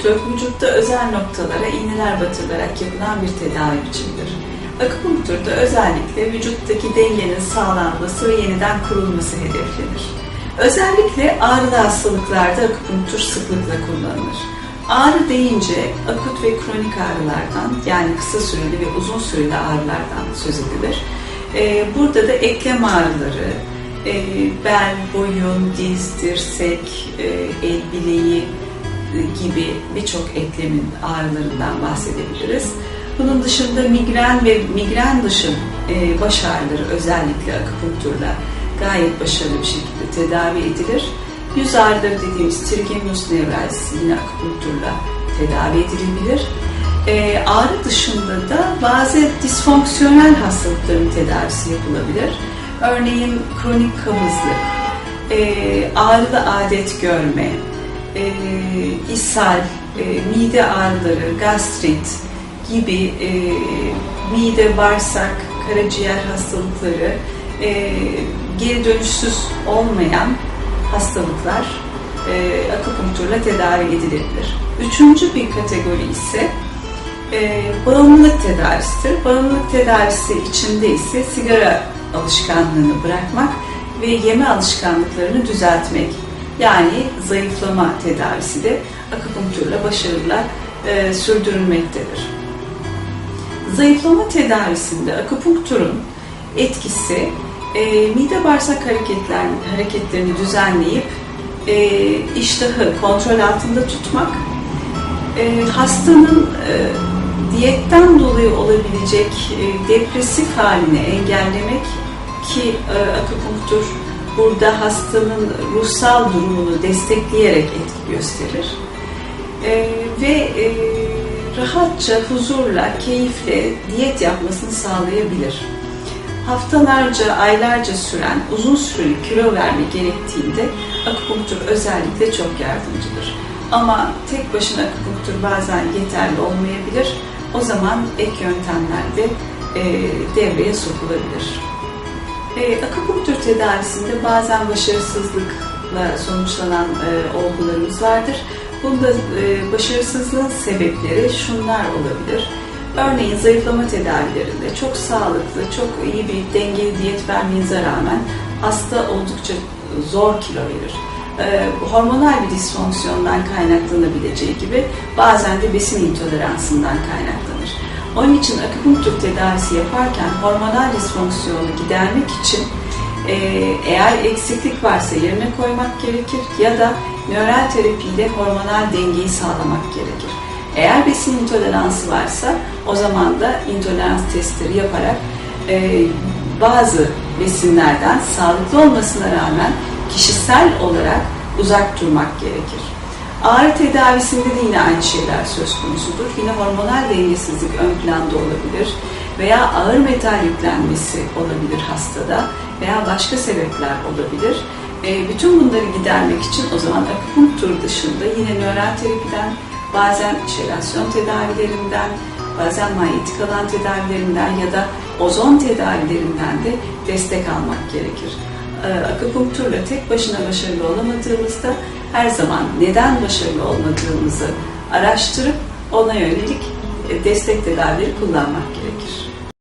Akupunktur vücutta özel noktalara iğneler batırılarak yapılan bir tedavi biçimidir. Akupunkturda özellikle vücuttaki dengenin sağlanması ve yeniden kurulması hedeflenir. Özellikle ağrılı hastalıklarda akupunktur sıklıkla kullanılır. Ağrı deyince akut ve kronik ağrılardan yani kısa süreli ve uzun süreli ağrılardan söz edilir. Ee, Burada da eklem ağrıları, e, bel, boyun, diz, dirsek, e, el bileği gibi birçok eklemin ağrılarından bahsedebiliriz. Bunun dışında migren ve migren dışı e, baş ağrıları özellikle akupunkturla gayet başarılı bir şekilde tedavi edilir. Yüz ağrıları dediğimiz trigeminus nevralgisi yine akupunkturla tedavi edilebilir. E, ağrı dışında da bazı disfonksiyonel hastalıkların tedavisi yapılabilir. Örneğin kronik kabızlık, e, ağrılı adet görme, e, ishal, e, mide ağrıları, gastrit gibi e, mide, bağırsak, karaciğer hastalıkları e, geri dönüşsüz olmayan hastalıklar e, akupunkturla tedavi edilebilir. Üçüncü bir kategori ise e, bağımlılık tedavisidir. Bağımlılık tedavisi içinde ise sigara alışkanlığını bırakmak ve yeme alışkanlıklarını düzeltmek yani zayıflama tedavisi de akupunkturla başarıyla e, sürdürülmektedir. Zayıflama tedavisinde akupunkturun etkisi e, mide bağırsak hareketler, hareketlerini düzenleyip e, iştahı kontrol altında tutmak, e, hastanın e, diyetten dolayı olabilecek e, depresif halini engellemek ki e, akupunktur burada hastanın ruhsal durumunu destekleyerek etki gösterir. E, ve e, rahatça, huzurla, keyifle diyet yapmasını sağlayabilir. Haftalarca, aylarca süren uzun süreli kilo verme gerektiğinde akupunktur özellikle çok yardımcıdır. Ama tek başına akupunktur bazen yeterli olmayabilir. O zaman ek yöntemler de e, devreye sokulabilir. E, akupunktur tedavisinde bazen başarısızlıkla sonuçlanan e, olgularımız vardır. Bunda e, başarısızlığın sebepleri şunlar olabilir. Örneğin zayıflama tedavilerinde çok sağlıklı, çok iyi bir dengeli diyet vermenize rağmen hasta oldukça zor kilo verir. E, hormonal bir disfonksiyondan kaynaklanabileceği gibi bazen de besin intoleransından kaynaklanır. Onun için akupunktur tedavisi yaparken hormonal disfonksiyonu gidermek için e, eğer eksiklik varsa yerine koymak gerekir ya da nöral terapiyle hormonal dengeyi sağlamak gerekir. Eğer besin intoleransı varsa o zaman da intolerans testleri yaparak e, bazı besinlerden sağlıklı olmasına rağmen kişisel olarak uzak durmak gerekir. Ağrı tedavisinde de yine aynı şeyler söz konusudur. Yine hormonal dengesizlik ön planda olabilir veya ağır metal yüklenmesi olabilir hastada veya başka sebepler olabilir. E, bütün bunları gidermek için o zaman akupunktur dışında yine nöral terapiden, bazen şelasyon tedavilerinden, bazen manyetik alan tedavilerinden ya da ozon tedavilerinden de destek almak gerekir. E, akupunkturla tek başına başarılı olamadığımızda her zaman neden başarılı olmadığımızı araştırıp ona yönelik e, destek tedavileri kullanmak gerekir.